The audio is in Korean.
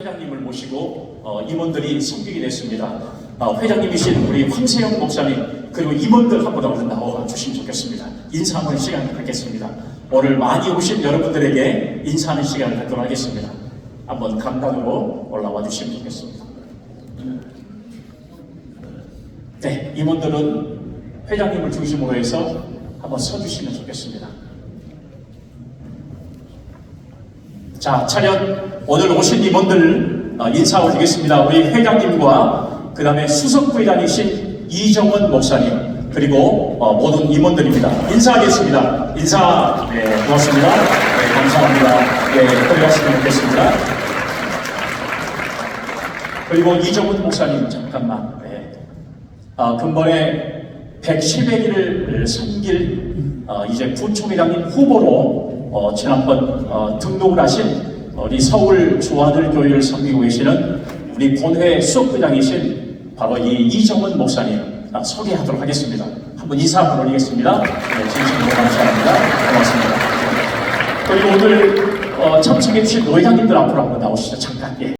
회장님을 모시고 어, 임원들이 섬기게 됐습니다. 어, 회장님이신 우리 황세영 목사님 그리고 임원들 한번 얼른 나와 주시면 좋겠습니다. 인사하는 시간을 갖겠습니다. 오늘 많이 오신 여러분들에게 인사하는 시간을 갖도록 하겠습니다. 한번 강단으로 올라와 주시면 좋겠습니다. 네, 임원들은 회장님을 중심으로 해서 한번 서주시면 좋겠습니다. 자, 차렷 오늘 오신 임원들 어, 인사 올리겠습니다. 우리 회장님과 그 다음에 수석부회장이신 이정원 목사님 그리고 어, 모든 임원들입니다. 인사하겠습니다. 인사 네, 고맙습니다. 네, 감사합니다. 네, 들어가시면 좋겠습니다. 그리고 이정원 목사님 잠깐만. 네. 어, 근본에 110회기를 섬길 어, 이제 부총회장님 후보로 어, 지난번 어, 등록을 하신 우리 서울 조아들 교회를 섬기고 계시는 우리 본회 수석부장이신 바로 이 이정은 목사님 아, 소개하도록 하겠습니다. 한번 인사 한번 올리겠습니다. 네, 진심으로 감사합니다. 고맙습니다. 그리고 오늘 어, 참석해 주신 노회장님들 앞으로 한번 나오시죠. 잠깐. 예.